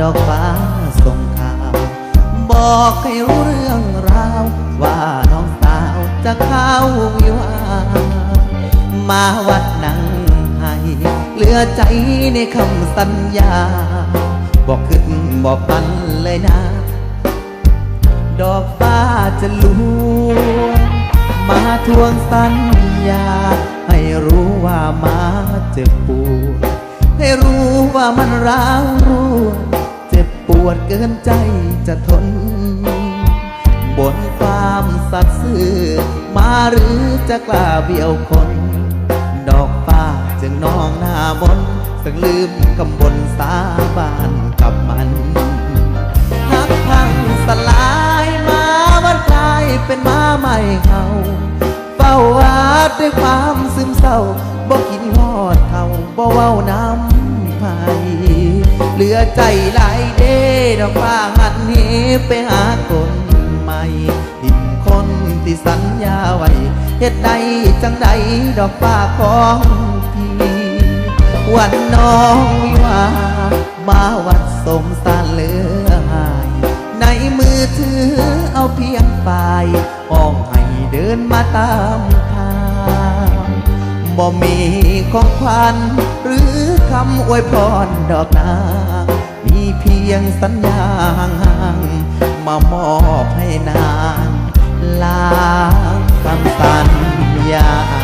ดอกฟ้าส่งข่าว บอกให้รู้เรื่องราว ว่าน้องสาวจะเข้าวิวามาวัดนังให้เหลือใจในคำสัญญา บอกขึ้นบอกปันเลยนะ ดอกฟ้าจะลูมาทวงสัญญา ให้รู้ว่ามาเจ็บปวด ให้รู้ว่ามันร้าวรุ่วเจ็บปวดเกินใจจะทน บนความสัตย์ซื่อมาหรือจะกล้าเบี้ยวคน ดอกฟ้าจึงนองหน้ามนซึ่งลืมคำบนสาบานกับมันหักพังสลายมาวันกลายเป็นมาใหม่เขาเฝ้าวาดด้วยความซึมเศร้าบ่กินหอดเขาบ่เว้าน้ เหลือใจหลายเด้ดอกฟ้าหันเหไปหาคนใหม่ทิมคนที่สัญญาไว้เฮ็ดใดจังใดดอกฟ้าของพี่วันน้องวิวามาวัดสมสารเหลือหายในมือถือเอาเพียงฝ่ายห้องให้เดินมาตามทางบ่มีของขวัญหรือำอวยพรดอกนางมีเพียงสัญญาห่างมามอบให้นางลางคำสัญญา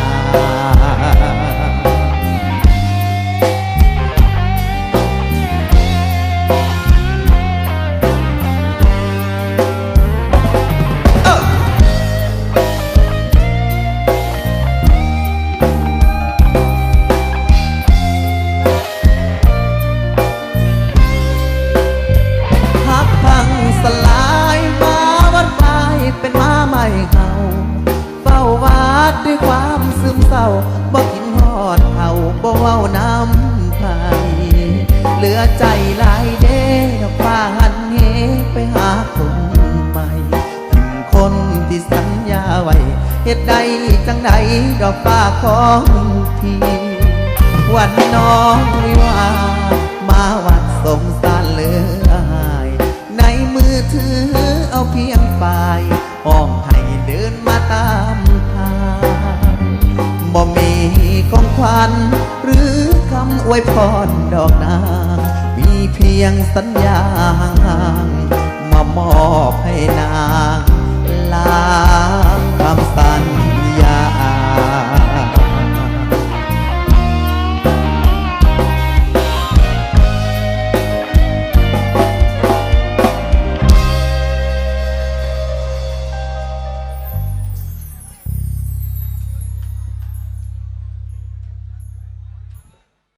ด้วยความซึมเศร้าบ่กินหอดเขาบ่เว้าน้ำไผเหลือใจหลายเด้ดอกฟ้าหันเหไปหาคนใหม่ทิมคนที่สัญญาไว้เหตุใดจังใดดอกฟ้าของพี่วันน้องวิวามาวัดสงสารเลย บ่มีของขวัญหรือคำอวยพรดอกนาง มีเพียงสัญญาหางมามอบให้นางลา